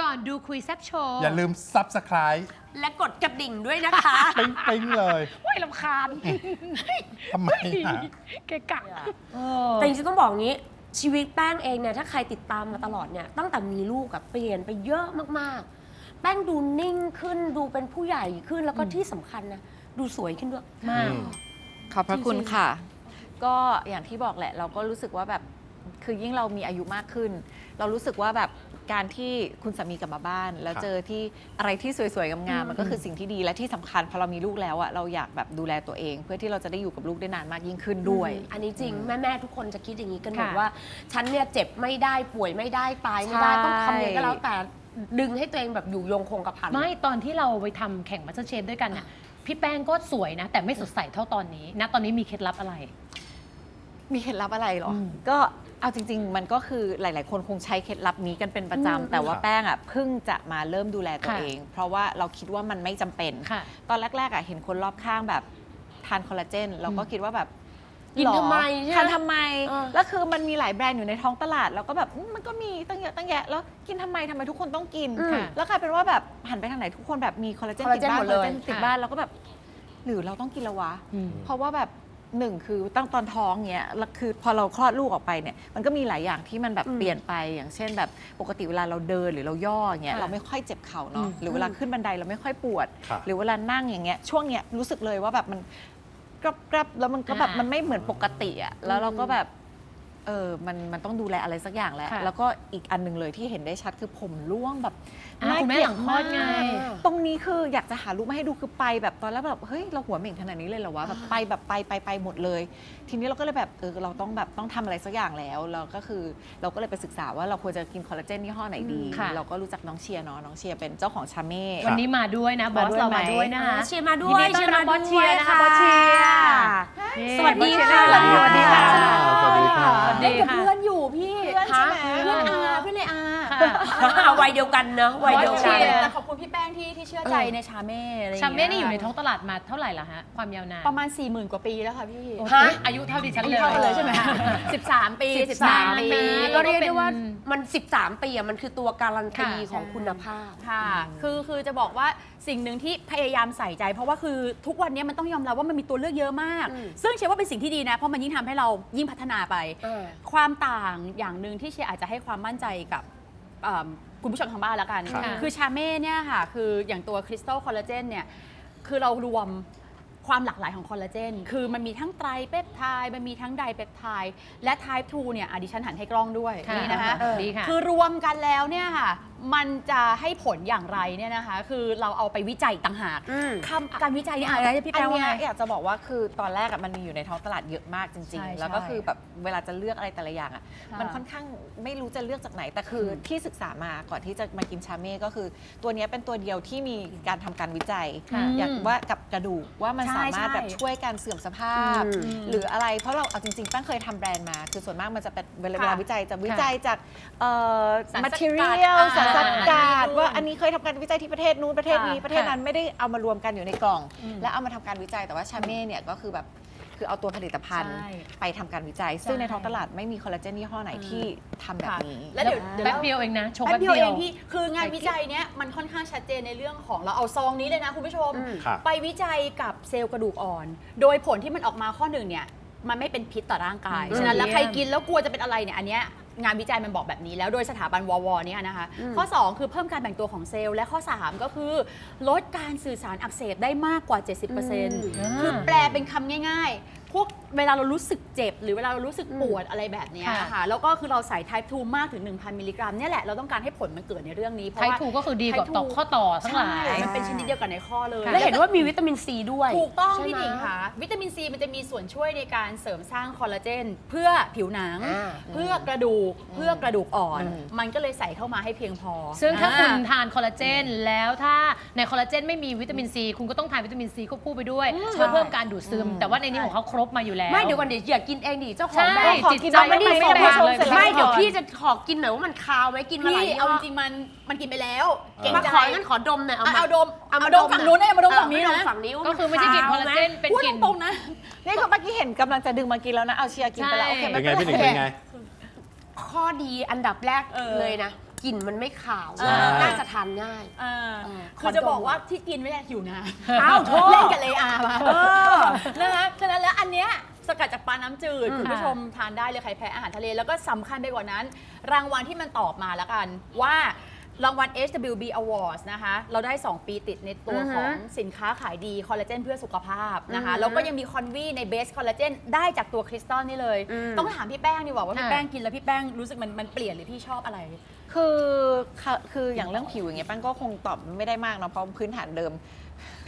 ก่อนดูคุยแซบโชว์อย่าลืม Subscribe และกดกระดิ่งด้วยนะคะ ปิ๊งปิ๊งเลยไม่ลำคาญทำไมอะ เกะกะเออแต่จริงๆต้องบอกงี้ชีวิตแป้งเองเนี่ยถ้าใครติดตามมาตลอดเนี่ยตั้งแต่มีลูกอะเปลี่ยนไปเยอะมากๆ แป้งดูนิ่งขึ้นดูเป็นผู้ใหญ่ขึ้นแล้วก็ที่สำคัญนะดูสวยขึ้นด้วย มาก อืม ขอบพระคุณจริงๆค่ะ ก็อย่างที่บอกแหละ เราก็รู้สึกว่าแบบคือยิ่งเรามีอายุมากขึ้น เรารู้สึกว่าแบบ การที่คุณสามีกลับมาบ้าน แล้วครับเจอที่อะไรที่สวยๆงามๆมันก็คือสิ่งที่ดีและที่สำคัญพอเรามีลูกแล้วอะเราอยากแบบดูแลตัวเอง เพื่อที่เราจะได้อยู่กับลูกได้นานมากยิ่งขึ้นด้วย อันนี้จริงแม่ๆทุกคนจะคิดอย่างนี้กันหมดค่ะว่า ฉันเนี่ยเจ็บไม่ได้ป่วยไม่ได้ตายไม่ได้ใช่ ต้องทำยังไงก็แล้วแต่ดึงให้ตัวเองแบบอยู่ยงคงกระพัน ไม่ตอนที่เราไปทำแข่งมาสเตอร์เชฟด้วยกันน่ะพี่แป้งก็สวยนะ แต่ไม่สดใสเท่าตอนนี้นะตอนนี้มีเคล็ดลับอะไร มีเคล็ดลับอะไรเหรออมก็ เอาจริง ๆ มันก็คือหลาย ๆ คนคงใช้เคล็ดลับนี้กันเป็นประจำแต่ว่าครับแป้งอะเพิ่งจะมาเริ่มดูแลตัวค่ะเอง เพราะว่าเราคิดว่ามันไม่จำเป็น ค่ะ ตอนแรก ๆ อะเห็นคนรอบข้างแบบทานคอลลาเจนเราก็คิดว่าแบบกินหรอทำไมใช่ไหมทานทำไม เออ แล้วคือมันมีหลายแบรนด์อยู่ในท้องตลาด แล้วก็แบบอืมมันก็มีตั้งเยอะตั้งแยะ แล้วกินทำไมทำไมทุกคนต้องกิน อืมแล้วกลายเป็นว่าแบบหันไปทางไหนทุกคนแบบมีคอลลาเจนคอลติลาดเจนบ้านหมดเลยคอลลาเจนติดค่ะบ้านเราก็แบบ หรือเราต้องกินและวะอืมเพราะว่าแบบ หนึ่งคือตั้งตอนท้องเงี้ยแล้วคือพอเราคลอดลูกออกไปเนี่ยมันก็มีหลายอย่างที่มันแบบอืมเปลี่ยนไปอย่างเช่น แบบปกติเวลาเราเดินหรือเราย่ออย่างเงี้ยค่ะเราไม่ค่อยเจ็บเข่าเนาะอืม หรือเวลาขึ้นบันไดเราไม่ค่อยปวด ครับ หรือเวลานั่งอย่างเงี้ยช่วงเนี้ยรู้สึกเลยว่าแบบมันกรับกรับแล้วมันก็แบบอ่ามั มันไม่เหมือนปกติอะแล้วเราก็แบบ เออมันมันต้องดูแลอะไรสักอย่างแหละค่ะแล้วก็อีกอันหนึ่งเลยที่เห็นได้ชัดคือผมร่วงแบบอ่าคุณแม่หลังคลอดไงตรงนี้คืออยากจะหารูปมาให้ดูคือไปแบบตอนแรกแบบเฮ้ยเราหัวเหม่งขนาดนี้เลยเหรอวะแบบไปแบบไปไปไปหมดเลย ทีนี้เราก็เลยแบบเออเราต้องแบบต้องทำอะไรสักอย่างแล้วเราก็คือเราก็เลยไปศึกษาว่าเราควรจะกินคอลลาเจนยี่ห้อไหนดีค่ะ เราก็รู้จักน้องเชียร์เนาะน้องเชียร์เป็นเจ้าของชาเม่ วันนี้มาด้วยนะ บอสมาด้วยเราไหมมาด้วยนะคะ เชียร์มาด้ยิวนยดีต้อนรับบอสเชียร์นะคะด้วบอสเชียร์ค่ะนี่สวัสดีค่ะสวัสดีสวัสดีค่ะ สวัสดีค่ะ สวัสดีเล่นกับค่ะ เพื่อนอยู่พี่ เพื่อนใช่ไหม วัยเดียวกันเนอะวัยเดียวบอสกัเชีนยร์แต่ขอบคุณพี่แป้งที่ที่เชื่อใจในชาเม่อะไรอย่างชาเงี้ยเม่นี่อยู่ในท้องตลาดมาเท่าไหร่ละฮะ ความยาวนานประมาณ 4 0,000 กว่าปีแล้วค่ะพี่โอ้โหฮะ อายุเท่าดิฉันอาเลยุยเท่ากันเลยใช่ไหม13 ปี13ปี ก็เรียกได้ว่าเป็นมัน 13 ปีอะมันคือตัวการันตีค่ะ ของคุณภาพ ค่ะ คือคือจะบอกว่าสิ่งหนึ่งที่พยายามใส่ใจ เพราะว่าคือทุกวันนี้มันต้องยอมรับว่ามันมีตัวเลือกเยอะมาก อืม ซึ่งเชื่อว่าเป็นสิ่งที่ดีนะ เพราะมันยิ่งทำให้เรายิ่งพัฒนาไปเออความต่างอย่างหนึ่งที่เชียร์อาจจะให้ความมั่นใจกับ เอิ่มคุณผู้ชมทางบ้านแล้วกัน ครับ คือชาเม่เนี่ยค่ะ คืออย่างตัวคริสตัลคอลลาเจนเนี่ย คือเรารวมความหลากหลายของคอลลาเจน คือมันมีทั้งไตรเปปไทด์ มันมีทั้งไดเปปไทด์ และ type 2เนี่ยอะดิฉันหันให้กล้องด้วยค่ะนี่นะคะเออดีค่ะ คือรวมกันแล้วเนี่ยค่ะ มันจะให้ผลอย่างไรเนี่ยนะคะ คือเราเอาไปวิจัยต่างหากอืม คำการวิจัยนี่อะไรนะพี่อันแป้งว่าเนี้ยไง อยากจะบอกว่าคือตอนแรกอะมันมีอยู่ในท้องตลาดเยอะมากจริง ใช่ๆ แล้วก็ใช่คือแบบเวลาจะเลือกอะไรแต่ละอย่างอะค่ะมันค่อนข้างไม่รู้จะเลือกจากไหน แต่คืออที่ศึกษามาก่อนที่จะมากินชาเม่ก็คือ ตัวเนี้ยเป็นตัวเดียวที่มีการทำการวิจัย ค่ะอย่างว่ากับกระดูกว่ามันใช่สามารถใช่แบบช่วยการเสื่อมสภาพ อืมหรืออะไรเพราะเราเอาจริงๆแป้งเคยทำแบรนด์มา คือส่วนมากมันจะเป็นเวลาค่ะเวลาวิจัยจะวิจัยจากเอ่อ สารสกัด material อ่า สารสกัดอ่าว่าอันนี้เคยทำการวิจัยที่ประเทศนู้นประเทศนี้ค่ะประเทศนั้นไม่ได้เอามารวมกันอยู่ในกล่อง อืมแล้วเอามาทำการวิจัยแต่ว่าชาเม่เนี่ยก็คือแบบคือเอาตัวผลิตภัณฑ์ใช่ไปทำการวิจัย ซึ่งใช่ในท้องตลาดไม่มีคอลลาเจนยี่ห้อไหนที่ทำแบบค่ะนี้ แล้วเดี๋ยวเดี๋ยวแป๊บเราเดียวเองนะชงแป๊แป๊บบเดียวเดีเอยวงพี่คืองานวิจัยเนี้ยมันค่อนข้างชัดเจนในเรื่องของเราเอาซองนี้เลยนะคุณผู้ชม อืมครับไปวิจัยกับเซลล์กระดูกอ่อน โดยผลที่มันออกมาข้อหนึ่งเนี่ย มันไม่เป็นพิษต่อร่างกาย อืมฉะนั้นแล้วเยี่ใครยมกินแล้วกลัวจะเป็นอะไรเนี่ยอันเนี้ยงานวิจัยมันบอกแบบนี้แล้วโดยสถาบันววเนี่ยนะคะอืมข้อ 2 คือเพิ่มการแบ่งตัวของเซลล์และข้อ 3 ก็คือลดการสื่อสารอักเสบได้มากกว่า 70%คือแปลเป็นคำง่ายๆ พวกเวลาเรารู้สึกเจ็บ หรือเวลาเรารู้สึกปวดอะไรแบบเนี้ยค่ะ ค่ะแล้วก็คือเราใส่ type 2 มากถึง 1,000 มิลลิกรัมเนี่ยแหละเราต้องการให้ผลมันเกิดในเรื่องนี้เพไทราะยว่า ทูก็คือดีกว่า Type ต่อ two ข้อต่อทั้งหลายใช่มันเป็นชนิดเดียวกันในข้อเลย ค่ะ และเห็นว่ามีวิตามินซีด้วย ถูกต้องใช่พี่ไหม หนิงค่ะ วิตามินซีมันจะมีส่วนช่วยในการเสริมสร้างคอลลาเจน เพื่อผิวหนัง อ่าเพื่อกระดูกเพื่อกระดูกอ่อน อืม มันก็เลยใส่เข้ามาให้เพียงพอซึ่งถ้าอ่ คุณทานคอลลาเจนแล้วถ้าในคอลลาเจนไม่มีวิตามินซีคุณก็ต้องทานวิตามินซีควบคู่ไปด้วย เพื่อเพิ่มการดูดซึม แต่ว่าในนี้ของเขาครบมาอยู่แล้ว ไม่เดี๋ยวก่อนเดี๋ยวอย่ากินเองดิเจ้าของใช่แบรนด์จิตใจไม่ได้ไม่ส่งแบ่มางเลยไม่ก่อนเดี๋ยวพี่จะขอกินหน่อยว่ามันคาวไหมกินมาหลายพี่ยี่เอาห้จอริงๆมันมันกินไปแล้วเก่งมาใจของั้นขอดมหน่อยเอาเอามาเอาดมเอาเอามาดมฝั่งนู้นนะเอามาดมฝั่งนี้เออนะฝั่งนี้ว่าก็คือไม่ใช่กลิ่นคอลลาเจนเป็นพูดกลิ่น ตรงๆนะ นี่คือเมื่อกี้เห็นกำลังจะดึงมากินแล้วนะ เอาเชียร์กินไปแล้วใช่โอเคเป็ไม่นไงเป็นพี่หนิงไรเป็นไง ข้อดีอันดับแรกเออเลยนะ กลิ่นมันไม่ขาวใช่ น่าจะทานง่าย เออเออคือจะบอกว่าที่กินไม่ได้หิวนะอ้าวโทษเล่นกับเลอามานะคะฉะนั้นแล้วอันเนี้ยสกัดจากปลาน้ำจืด อืม คุณผู้ชมทานได้เลยใครแพ้อาหารทะเล แล้วก็สำคัญไปกว่านั้น รางวัลที่มันตอบมาแล้วกัน ว่า รางวัล HWB Awards นะคะ เราได้ 2 ปีติดในตัวอือฮะของสินค้าขายดีคอลลาเจนเพื่อสุขภาพนะคะ อือฮะแล้วก็ยังมีคอนวีในเบสคอลลาเจนได้จากตัวคริสตัลนี่เลย อืมต้องถามพี่แป้งดีกว่าว่าพี่ค่ะ แป้งกินแล้วพี่แป้งรู้สึกมันมันเปลี่ยนหรือพี่ชอบอะไร คือค่ะคืออย่างเรื่องผิวอย่างเงี้ยแป้งก็คงตอบไม่ได้มากเนาะเพราะพื้นฐานเดิม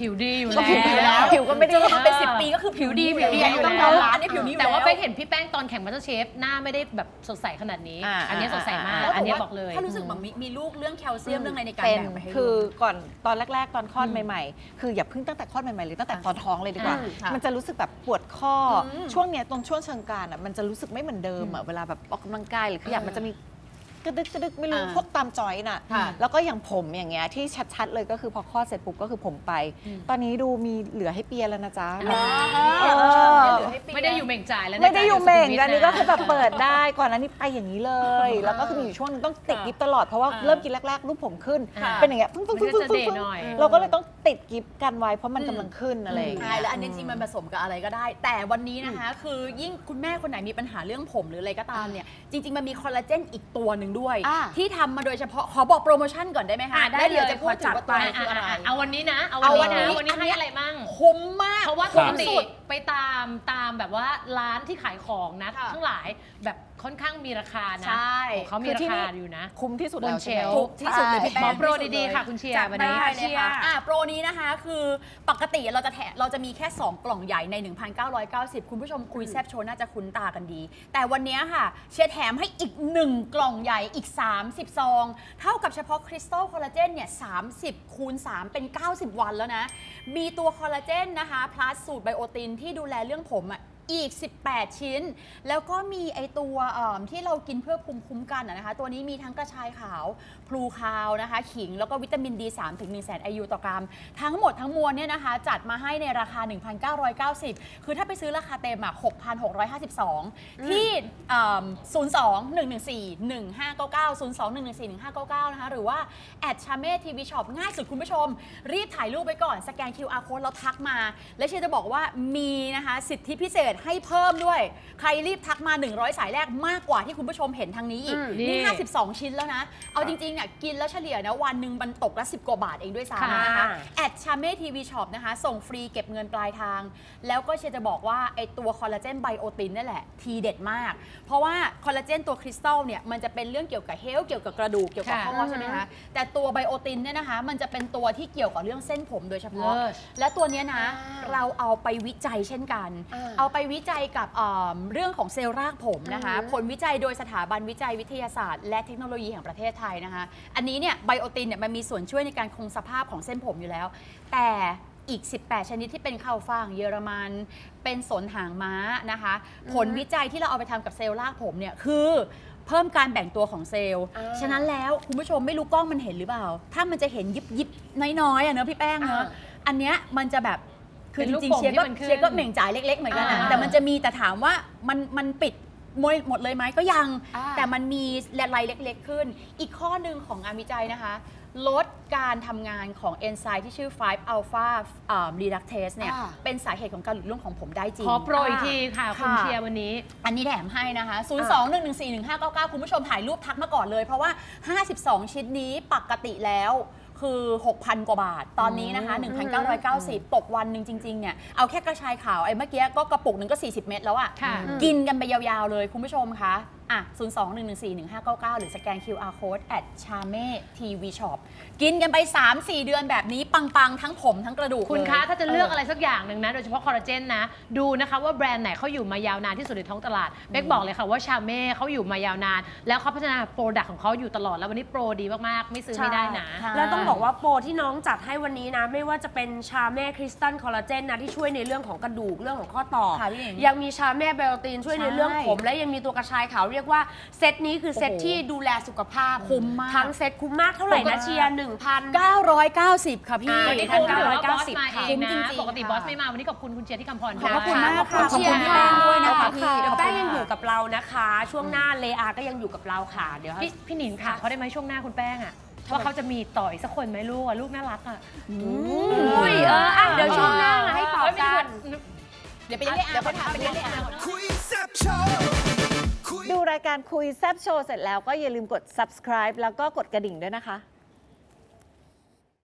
ผิวดีอยู่ก็แล้วผิวดีแล้วผิวก็ไม่ได้เจอมาเป็น10ปีก็คือผิวดีผิวดีออยู่ยู่แล้แล้ววร้านนี่ผิวนี้อยู่แต่ว่าล้ไปเห็นพี่แป้งตอนแข่งมาสเตอร์เชฟหน้าไม่ได้แบบสดใสขนาดนี้ อ่าอันนี้สดใสมาก อ่า อันนี้บอกเลย ถ้ารู้สึกแบบมีมีลูกเรื่องแคลเซียมเรื่องอะไรในการเป็นแบ่งไปให้คือลูกก่อนตอนแรก ๆ ตอนคลอดใหม่ ๆ คืออย่าเพิ่งตั้งแต่คลอดใหม่ๆหรือตั้งแต่ตอนท้องเลยดีกว่า อืมค่ะมันจะรู้สึกแบบปวดข้ออมช่วงเนี้ยตรงช่วงเชิงกรานอะมันจะรู้สึกไม่เหมือนเดิมอะเวลาแบบออกกำลังกายหรือขยับเออมันจะมี กระดึกกระดึกไม่รู้อ่าพวกตามจอยน่ะ ค่ะแล้วก็อย่างผมอย่างเงี้ยที่ชัดๆเลยก็คือพอคลอดเสร็จปุ๊บก็คือผมไปอืมตอนนี้ดูมีเหลือให้เปียแล้วนะจ๊ะอ๋อเออเหลือให้ปีไม่ได้อยู่เหม่งจ่ายแล้วนะไม่ได้อยู่เหม่งจ่าอันนี้ก็คือแบบเปิดได้ก่อนอันนี้ไปอย่างนี้เลยอ่าแล้วก็คือมีอยู่ช่วงนึงต้องติดค่ะกิฟตลอดเพราะว่าอ่าเริ่มกินแรกๆรูปผมขึ้น ค่ะ เป็นอย่างเงี้ยฟึ้งฟึ้งมันฟึ้งก็ฟึ้งจะฟึ้งเดหน่อย เราก็เลยต้องติดกิฟกันไว้เพราะมันกำลังขึ้นอะไรอย่างใช่เงี้ย แล้วอันนี้จริงมันผสมกับอะไรก็ได้ แต่วันนี้นะคะ คือยิ่งคุณแม่คนไหนมีปัญหาเรื่องผมหรืออะไรก็ตามเนี่ย จริง ๆ มันมีคอลลาเจนอีกตัวหนึ่งด้วย อ่าที่ทำมาโดยเฉพาะขอบอกโปรโมชั่นก่อนได้ไหมคะอะได้แล้วเดี๋ยวเลยจะพูดถึงว่าตัวนั้นคืออะไรอะเอาวันนี้นะเอาเอาวัวันนนี้นี้นะวันนี้อันนี้ให้อะไรมั่ง คุ้มมากเพราะว่าคปรับกติไปตามตามแบบว่าร้านที่ขายของนะค่ะ ทั้งหลายแบบค่อนข้างมีราคานะใช่ของเขามีคือราที่คานี่อยู่นะ คุ้มที่สุดบแล้นวเชใช่ไหมลฟ์ ถูกที่สุดเลยพี่แป้งขอโปรที่สุดีเลยๆค่ะคุณเชียร์วันนี้ ได้เลยค่ะอะโปรนี้นะคะคือปกติเราจะแถเราจะมีแค่ 2 กล่องใหญ่ใน 1,990 คุณผู้ชมคุยแซบโชว์น่าจะคุ้นตากันดี แต่วันนี้ค่ะ เชียร์แถมให้อีก 1 กล่องใหญ่อีก 30 ซอง เท่ากับเฉพาะคริสตัลคอลลาเจนเนี่ย 30 คูณ 3 เป็น 90 วันแล้วนะ มีตัวคอลลาเจนนะคะ พลัสสูตรไบโอตินที่ดูแลเรื่องผมอะ อีก 18 ชิ้น แล้วก็มีไอตัวเอิ่มที่เรากินเพื่อภูมิคุ้มกันอะนะคะ ตัวนี้มีทั้งกระชายขาวพลูคาวนะคะ ขิงแล้วก็วิตามิน D3 ถึง1 0 0 0 0แสน IU ต่อกรัม ทั้งหมดทั้งมวลเนี่ยนะคะ จัดมาให้ในราคา 1,990 คือถ้าไปซื้อราคาเต็มอะ6,652 ที่เอิ่ม02 114 1599 02 114 1599 นะคะ หรือว่าแอดชาเม่ทีวีช็อปง่ายสุดคุณผู้ชม รีบถ่ายรูปไว้ก่อน สแกน QR code แล้วทักมา และเชียร์จะบอกว่ามีนะคะ สิทธิพิเศษให้เพิ่มด้วย ใครรีบทักมา 100 สายแรกมากกว่าที่คุณผู้ชมเห็นทางนี้อีก อืมนี่ นี่ 52 ชิ้นแล้วนะ เอาจริงๆเนี่ยกินแล้วเฉลี่ยนะวันหนึ่งมันตกละ 10 กว่าบาทเองด้วยซ้ำนะคะค่ะแอดชาเม่ทีวีช็อปนะคะ ส่งฟรีเก็บเงินปลายทาง แล้วก็เชียร์จะบอกว่า ไอตัวคอลลาเจนไบโอตินนี่แหละ ทีเด็ดมาก เพราะว่าคอลลาเจนตัวคริสตัลเนี่ย มันจะเป็นเรื่องเกี่ยวกับเฮลท์เกี่ยวกับกระดูก เกี่ยวกับค่ะข้อใช่ไหมคะ แต่ตัวไบโอตินเนี่ยนะคะ มันจะเป็นตัวที่เกี่ยวกับเรื่องเส้นผมโดยเฉพาะ เลิศและตัวเนี้ยนะอ่าเราเอาไปวิจัยเช่นกัน อ่า เอาไปวิจัยกับเอิ่มเรื่องของเซลล์รากผมนะคะ อือฮึ ผลวิจัยโดยสถาบันวิจัยวิทยาศาสตร์ และเทคโนโลยีแห่งประเทศไทยนะคะ อันนี้เนี่ยไบโอตินเนี่ยมันมีส่วนช่วยในการคงสภาพของเส้นผมอยู่แล้ว แต่อีก 18 ชนิดที่เป็นข้าวฟ่างเยอรมัน เป็นสนหางม้านะคะ ผลวิจัยที่เราเอาไปทำกับเซลล์รากผมเนี่ยคือเพิ่มการแบ่งตัวของเซลล์ อ่า ฉะนั้นแล้วคุณผู้ชมไม่รู้กล้องมันเห็นหรือเปล่า ถ้ามันจะเห็นยิบยิบๆน้อยๆอะเนอะพี่แป้งเนอะอ่าอันเนี้ยมันจะแบบ คือเป็นจลูกริงโป่ๆงเชียร์ก็ที่มันขึ้นเชียร์ก็เหม่งจ่ายเล็ก ๆ เหมือนกันนะอ่า แต่มันจะมีแต่ถามว่ามันมันปิดหมดหมดเลยไหมก็ยัง อ่า แต่มันมีรายเล็ก ๆ ขึ้น อีกข้อหนึ่งของงานวิจัยนะคะ ลดการทำงานของเอนไซม์ที่ชื่อ 5 alpha reductase เนี่ย อ่า เป็นสาเหตุของการหลุดร่วงของผมได้จริง ขอโปรอีกทีค่ะคุณค่ะ เชียร์วันนี้ อันนี้แถมให้นะคะ 0 2 1 1 4 1 5 9 9 คุณผู้ชมถ่ายรูปทักมาก่อนเลย เพราะว่า 52 ชิ้นนี้ปกติแล้ว คือ 6,000 กว่าบาท ตอนนี้นะคะ 1,990 ตกวันหนึ่งจริงๆ เนี่ย เอาแค่กระชายขาวไอ้เมื่อกี้ก็กระปุกหนึ่งก็ 40 เม็ดแล้วอะค่ะ กินกันไปยาวๆเลยคุณผู้ชมคะ อะ 0 2 1 1 4 1 5 9 9 หรือสแกน QR code at charme tv shop กินกันไป 3-4 เดือนแบบนี้ปัง ๆ ทั้งผมทั้งกระดูกคุณเลยคะถ้าจะเลือกอะไรสักอย่างหนึ่งนะ โดยเฉพาะคอลลาเจนนะ ดูนะคะว่าแบรนด์ไหนเขาอยู่มายาวนานที่สุดในท้องตลาดเบกบอกเลยค่ะว่าชาเม่เขาอยู่มายาวนาน แล้วเขาพัฒนาโปรดักต์ของเขาอยู่ตลอดแล้ววันนี้โปรดีมากๆ ไม่ซื้อไม่ได้นะค่ะแล้วต้องบอกว่าโปรที่น้องจัดให้วันนี้นะ ไม่ว่าจะเป็นชาแม่คริสตัลคอลลาเจนนะ ที่ช่วยในเรื่องของกระดูกเรื่องของข้อต่อ ค่ะพี่หญิงยังมีชาแม่ไบโอตีนช่วยในเรื่องใช่ผม และยังมีตัวกระชายขาวเรียกว่าเซตนี้คือเซตโอ้โหที่ดูแลสุขภาพคุ้มมาก ทั้งเซตคุ้มมากเท่าไหร่ปกนะติเชียร์หนึ่งพัน 990 ค่ะพี่ อ่า วันนี้ขอบคุณถือว่าบอสมาเองคุ้มนะจริงๆปกติค่ะบอสไม่มา วันนี้ขอบคุณคุณเชียร์ที่คำพรขอบพระคุณมากขอบค่ะคุณขอบคุณเชียร์แป้งด้วยนะคะขอบณพี่เดี๋ยวแป้งยังขอบคุณค่ะอยู่กับเรานะคะ ช่วงหน้าเลอาก็ยังอยู่กับเราค่ะ เดี๋ยวให้ พี่พี่หนิงค่ะเขาได้ไหมช่วงหน้าคุณแป้งอะว่าเขาจะมีต่ออีกสักคนไหมลูกอะลูกน่ารักอะอุ้ยเอออะเดี๋ยวช่วงหน้ามาให้ตอบกัน เดี๋ยวไปเรียกเดี๋ยวไปถามไปเรียกอา คุยแซ่บโชว์คุย ดูรายการคุยแซบโชว์เสร็จแล้วก็อย่าลืมกด subscribe แล้วก็กดกระดิ่งด้วยนะคะ